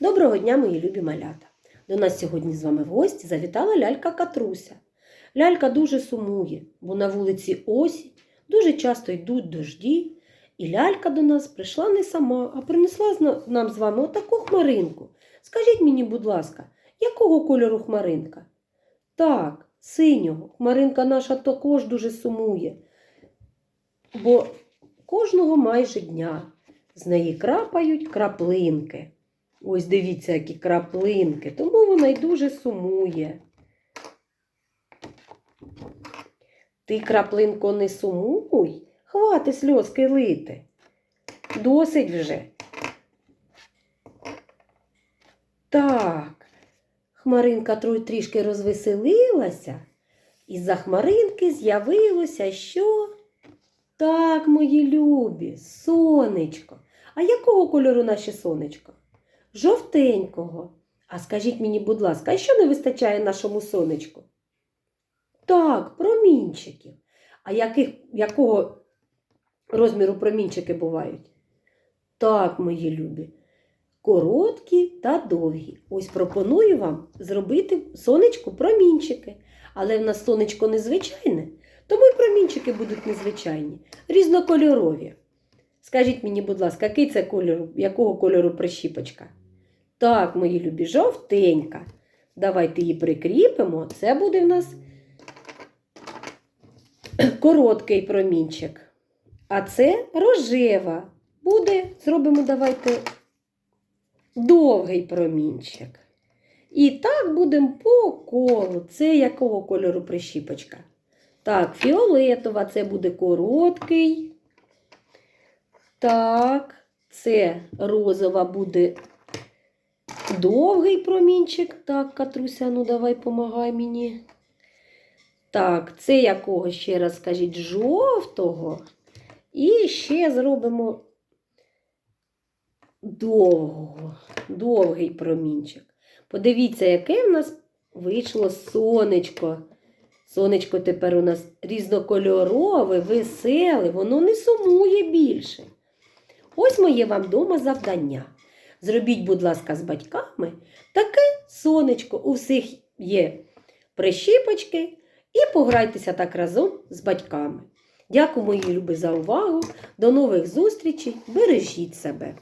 Доброго дня, мої любі малята! До нас сьогодні з вами в гості завітала лялька Катруся. Лялька дуже сумує, бо на вулиці осінь дуже часто йдуть дожді, і лялька до нас прийшла не сама, а принесла нам з вами отаку хмаринку. Скажіть мені, будь ласка, якого кольору хмаринка? Так, синього. Хмаринка наша також дуже сумує, бо кожного майже дня з неї крапають краплинки. Ось дивіться, які краплинки, тому вона й дуже сумує. Ти, краплинко, не сумуй, хвати сльозки лити. Досить вже. Так, хмаринка трішки розвеселилася, і за хмаринки з'явилося що? Так, мої любі, сонечко. А якого кольору наше сонечко? Жовтенького. А скажіть мені, будь ласка, що не вистачає нашому сонечку? Так, промінчиків. А яких, якого розміру промінчики бувають? Так, мої любі. Короткі та довгі. Ось пропоную вам зробити сонечку промінчики. Але в нас сонечко незвичайне, тому й промінчики будуть незвичайні, різнокольорові. Скажіть мені, будь ласка, який це кольору, якого кольору прищіпочка? Так, мої любі, жовтенька. Давайте її прикріпимо. Це буде в нас короткий промінчик. А це рожева. Буде, зробимо, давайте довгий промінчик. І так будемо по колу. Це якого кольору прищіпочка? Так, фіолетова це буде короткий. Так, це розова буде довгий промінчик. Так, Катруся, ну давай помагай мені. Так, це якого ще раз скажіть жовтого. І ще зробимо довгого, довгий промінчик. Подивіться, яке в нас вийшло сонечко. Сонечко тепер у нас різнокольорове, веселе, воно не сумує більше. Ось моє вам дома завдання. Зробіть, будь ласка, з батьками таке сонечко. У всіх є прищіпочки, і пограйтеся так разом з батьками. Дякую, мої любі, за увагу. До нових зустрічей. Бережіть себе.